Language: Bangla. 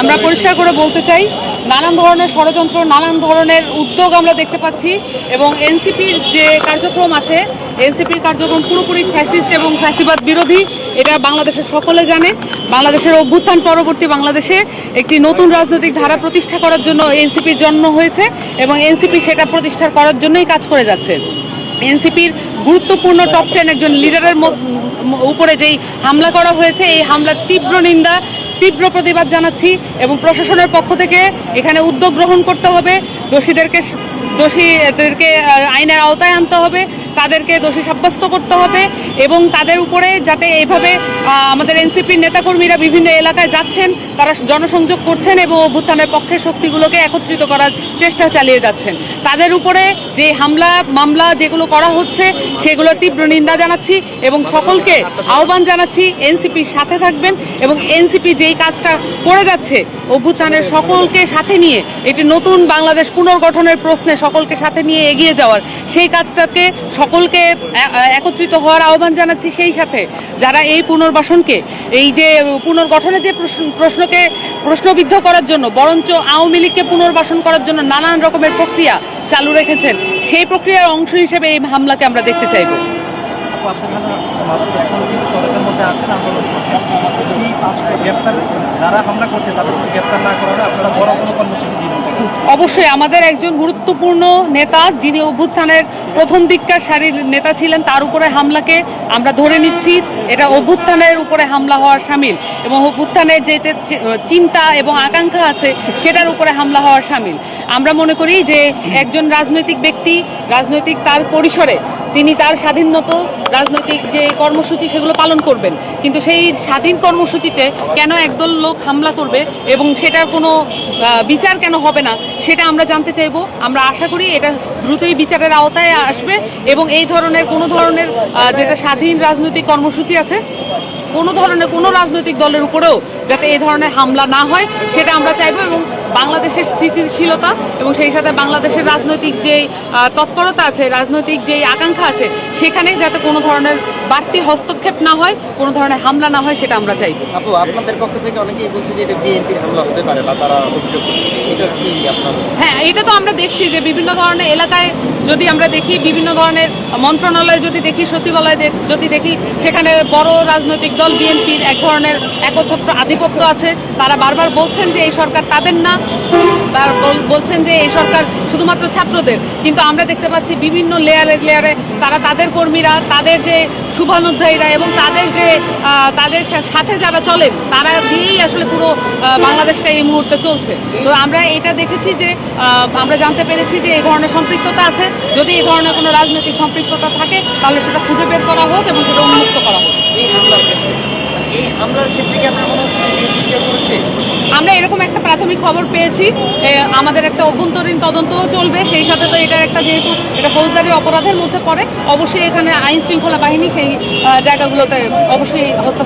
আমরা পরিষ্কার করে বলতে চাই, নানান ধরনের ষড়যন্ত্র, নানান ধরনের উদ্যোগ আমরা দেখতে পাচ্ছি এবং এনসিপির যে কার্যক্রম আছে, এনসিপির কার্যক্রম পুরোপুরি ফ্যাসিস্ট এবং ফ্যাসিবাদ বিরোধী, এটা বাংলাদেশের সকলে জানে। বাংলাদেশের অভ্যুত্থান পরবর্তী বাংলাদেশে একটি নতুন রাজনৈতিক ধারা প্রতিষ্ঠা করার জন্য এনসিপির জন্ম হয়েছে এবং এনসিপি সেটা প্রতিষ্ঠা করার জন্যই কাজ করে যাচ্ছে। এনসিপির গুরুত্বপূর্ণ টপ টেন একজন লিডারের উপরে যেই হামলা করা হয়েছে, এই হামলার তীব্র নিন্দা তীব্র প্রতিবাদ জানাচ্ছি এবং প্রশাসনের পক্ষ থেকে এখানে উদ্যোগ গ্রহণ করতে হবে। দোষীদেরকে দোষীদেরকে আইনের আওতায় আনতে হবে তাদেরকে দোষী সাব্যস্ত করতে হবে এবং তাদের উপরে যাতে এইভাবে আমাদের এনসিপির নেতাকর্মীরা বিভিন্ন এলাকায় যাচ্ছেন, তারা জনসংযোগ করছেন এবং অভ্যুত্থানের পক্ষে শক্তিগুলোকে একত্রিত করার চেষ্টা চালিয়ে যাচ্ছেন। তাদের উপরে যে হামলা, মামলা যেগুলো করা হচ্ছে সেগুলোর তীব্র নিন্দা জানাচ্ছি এবং সকলকে আহ্বান জানাচ্ছি এনসিপির সাথে থাকবেন এবং এনসিপি যেই কাজটা করে যাচ্ছে, অভ্যুত্থানের সকলকে সাথে নিয়ে, একটি নতুন বাংলাদেশ পুনর্গঠনের প্রশ্নে সকলকে সাথে নিয়ে এগিয়ে যাওয়ার, সেই কাজটাকে সকলকে একত্রিত হওয়ার আহ্বান জানাচ্ছি সেই সাথে যারা এই পুনর্বাসনকে, এই যে পুনর্গঠনের যে প্রশ্ন- প্রশ্নকে প্রশ্নবিদ্ধ করার জন্য, বরঞ্চ আওয়ামী লীগকে পুনর্বাসন করার জন্য নানান রকমের প্রক্রিয়া চালু রেখেছেন, সেই প্রক্রিয়ার অংশ হিসেবে এই হামলাকে আমরা দেখতে চাইব। অবশ্যই আমাদের একজন গুরুত্বপূর্ণ নেতা, যিনি অভ্যুত্থানের প্রথম দিককার সারির নেতা ছিলেন, তার উপরে হামলাকে আমরা ধরে নিচ্ছি। এটা অভ্যুত্থানের উপরে হামলা হওয়ার সামিল এবং অভ্যুত্থানের যে চিন্তা এবং আকাঙ্ক্ষা আছে, সেটার উপরে হামলা হওয়ার সামিল। আমরা মনে করি যে একজন রাজনৈতিক ব্যক্তি, রাজনৈতিক তার পরিসরে তিনি তার স্বাধীনত রাজনৈতিক যে কর্মসূচি সেগুলো পালন করবেন। কিন্তু সেই স্বাধীন কর্মসূচিতে কেন একদল লোক হামলা করবে এবং সেটার কোনো বিচার কেন হবে না, সেটা আমরা জানতে চাইব। আমরা আশা করি এটা দ্রুতই বিচারের আওতায় আসবে এবং এই ধরনের কোনো ধরনের যেটা স্বাধীন রাজনৈতিক কর্মসূচি আছে কোনো ধরনের কোনো রাজনৈতিক দলের উপরেও যাতে এই ধরনের হামলা না হয় সেটা আমরা চাইব এবং বাংলাদেশের স্থিতিশীলতা এবং সেই সাথে বাংলাদেশের রাজনৈতিক যে তৎপরতা আছে রাজনৈতিক যে আকাঙ্ক্ষা আছে সেখানে যাতে কোনো ধরনের বাড়তি হস্তক্ষেপ না হয় কোনো ধরনের হামলা না হয় সেটা আমরা চাইব। আপু আপনাদের পক্ষ থেকে অনেকেই বলছে যে এটা বিএনপির হামলা হতে পারে বা তারা অভিযোগ করছে। এটা কি আপনার হ্যাঁ এটা তো আমরা দেখছি যে বিভিন্ন ধরনের এলাকায় যদি আমরা দেখি বিভিন্ন ধরনের মন্ত্রণালয় যদি দেখি, সচিবালয় যদি দেখি, সেখানে বড় রাজনৈতিক দল বিএনপির এক ধরনের একচ্ছত্র আধিপত্য আছে। তারা বারবার বলছেন যে এই সরকার তাদের না তার বলছেন যে এই সরকার শুধুমাত্র ছাত্রদের। কিন্তু আমরা দেখতে পাচ্ছি বিভিন্ন লেয়ারে লেয়ারে তারা তাদের কর্মীরা, তাদের যে শুভানুধ্যায়ীরা এবং তাদের যে তাদের সাথে যারা চলেন তারা দিয়েই আসলে পুরো বাংলাদেশটা এই মুহূর্তে চলছে। তো আমরা এটা দেখেছি যে আমরা জানতে পেরেছি যে এই ধরনের সম্পৃক্ততা আছে। যদি এই ধরনের কোনো রাজনৈতিক সম্পৃক্ততা থাকে, তাহলে সেটা খুঁজে বের করা হোক এবং সেটা উন্মুক্ত করা হোক। এই হামলার ক্ষেত্রে মানে কি আপনার মনে হচ্ছে যে বিএনপি কেউ করেছে আমরা এরকম একটা প্রাথমিক খবর পেয়েছি। আমাদের একটা অভ্যন্তরীণ তদন্তও চলবে। সেই সাথে তো এটা একটা যেহেতু এটা ফৌজদারি অপরাধের মধ্যে পড়ে, অবশ্যই এখানে আইন শৃঙ্খলা বাহিনী সেই জায়গাগুলোতে অবশ্যই হত্যা